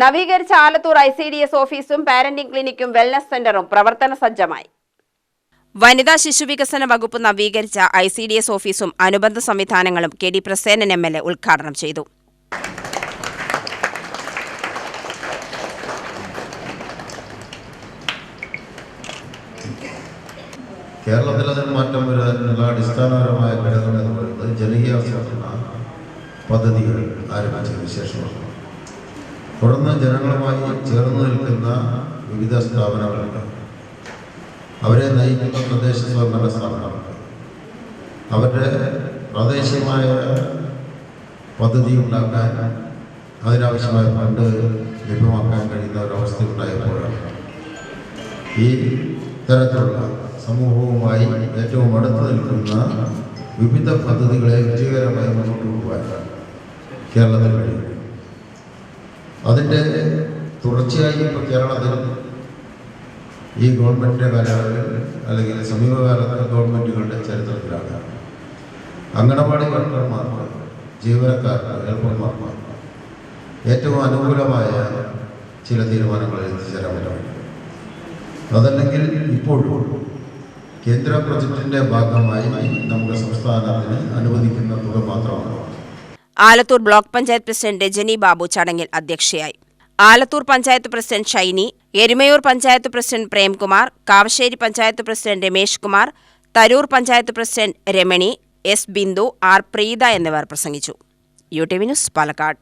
നവീകരിച്ച Alathur I C D S ഓഫീസും parenting ക്ലിനിക്കും വെൽനസ് സെന്ററും പ്രവർത്തന സജ്ജമായി. വനിതാ ശിശുവികസന വകുപ്പ് നവീകരിച്ച ഐ സി ഡി എസ് ഓഫീസും അനുബന്ധ സംവിധാനങ്ങളും K D Prasenan M L A ഉദ്ഘാടനം ചെയ്തു. കേരളത്തിൽ അതിന് മാറ്റം വരുന്നതിനുള്ള അടിസ്ഥാനപരമായ ഘടകം എന്ന് പറയുന്നത് ജനകീയാസൂത്രണ പദ്ധതികൾ ആരംഭിച്ചതിന് ശേഷമാണ്. തുടർന്ന് ജനങ്ങളുമായി ചേർന്ന് നിൽക്കുന്ന വിവിധ സ്ഥാപനങ്ങളുണ്ട്. അവരെ നയിക്കുന്ന പ്രദേശ സ്വയംഭരണ സ്ഥാപനങ്ങളുണ്ട്. അവരുടെ പ്രാദേശികമായ പദ്ധതി ഉണ്ടാക്കാൻ അതിനാവശ്യമായ ഫണ്ട് ലഭ്യമാക്കാൻ കഴിയുന്ന ഒരവസ്ഥ ഉണ്ടായപ്പോഴാണ് ഈ തരത്തിലുള്ള സമൂഹവുമായി ഏറ്റവും അടുത്ത് നിൽക്കുന്ന വിവിധ പദ്ധതികളെ വിജയകരമായി മുന്നോട്ട് കൊണ്ടുപോകാൻ കേരളത്തിൽ കഴിയും. അതിന്റെ തുടർച്ചയായി ഇപ്പോൾ കേരളത്തിൽ ഈ ഗവൺമെന്റിന്റെ കാലയളവിൽ അല്ലെങ്കിൽ സമീപകാലത്തെ ഗവൺമെന്റുകളുടെ ചരിത്രത്തിലാണ്. അങ്കണവാടി വർക്കർമാർക്ക് ജീവനക്കാർക്ക് ഹെൽപ്പർമാർക്ക് ഏറ്റവും അനുകൂലമായ ചില തീരുമാനങ്ങളിൽ എത്തിച്ചേരാൻ പറ്റും. അതല്ലെങ്കിൽ ഇപ്പോഴും കേന്ദ്ര പ്രൊജക്ടിന്റെ ഭാഗമായി നമ്മുടെ സംസ്ഥാനത്തിന് അനുവദിക്കുന്ന തുക മാത്രമാണ്. ആലത്തൂർ ബ്ലോക്ക് പഞ്ചായത്ത് പ്രസിഡന്റ് രജനി ബാബു ചടങ്ങിൽ അധ്യക്ഷയായി. Alathur panchayat president Shiny Erumayur panchayat president Premkumar Kavassery panchayat president Ramesh Kumar Tarur panchayat president Ramani S Bindu R Preetha എന്നിവർ പ്രസംഗിച്ചു. U T V news Palakkad.